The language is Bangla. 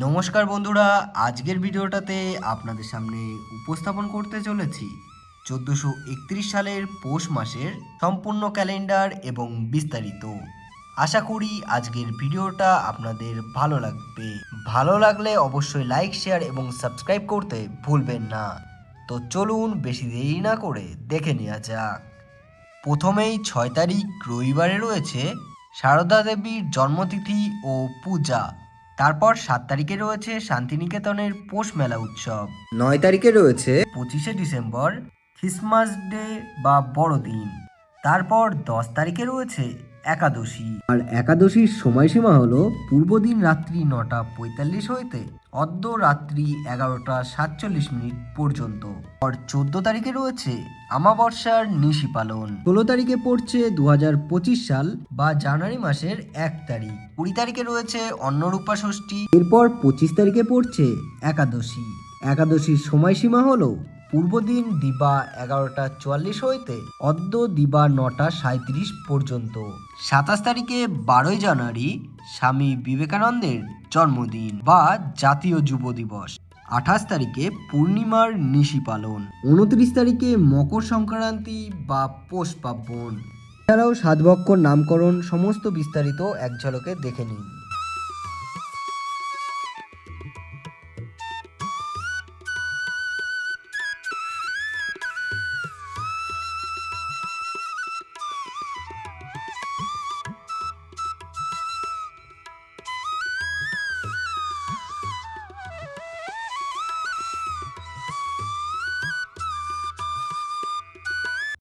নমস্কার বন্ধুরা, আজকের ভিডিওটাতে আপনাদের সামনে উপস্থাপন করতে চলেছি চোদ্দোশো একত্রিশ সালের পৌষ মাসের সম্পূর্ণ ক্যালেন্ডার এবং বিস্তারিত। আশা করি আজকের ভিডিওটা আপনাদের ভালো লাগবে। ভালো লাগলে অবশ্যই লাইক, শেয়ার এবং সাবস্ক্রাইব করতে ভুলবেন না। তো চলুন বেশি দেরি না করে দেখে নেওয়া যাক। প্রথমেই ছয় তারিখ রবিবারে রয়েছে সারদা দেবীর জন্মতিথি ও পূজা। তারপর সাত তারিখে রয়েছে শান্তিনিকেতনের পৌষ মেলা উৎসব। নয় তারিখে রয়েছে পঁচিশে ডিসেম্বর খ্রিসমাস ডে বা বড়দিন। তারপর দশ তারিখে রয়েছে একাদশী। আর একাদশীর সময়সীমা হলো পূর্ব দিন রাত্রি নটা পঁয়তাল্লিশ হইতে অর্ধ রাত্রি এগারোটা সাতচল্লিশ মিনিট পর্যন্ত। আর চোদ্দ তারিখে রয়েছে আমাবর্ষার নিশি পালন। ষোলো তারিখে পড়ছে দু হাজার পঁচিশ সাল বা জানুয়ারি মাসের এক তারিখ। কুড়ি তারিখে রয়েছে অন্নরূপা ষষ্ঠী। এরপর পঁচিশ তারিখে পড়ছে একাদশী। একাদশীর সময়সীমা হলো পূর্ব দিন দিবা এগারোটা চুয়াল্লিশ হইতে অদ্য দিবা নটা সাঁত্রিশ পর্যন্ত। সাতাশ তারিখে বারোই জানুয়ারি স্বামী বিবেকানন্দের জন্মদিন বা জাতীয় যুব দিবস। আঠাশ তারিখে পূর্ণিমার নিশি পালন। উনত্রিশ তারিখে মকর সংক্রান্তি বা পৌষ পার্বণ। এছাড়াও সাতবক্ষর নামকরণ সমস্ত বিস্তারিত এক ঝলকে দেখে নিন।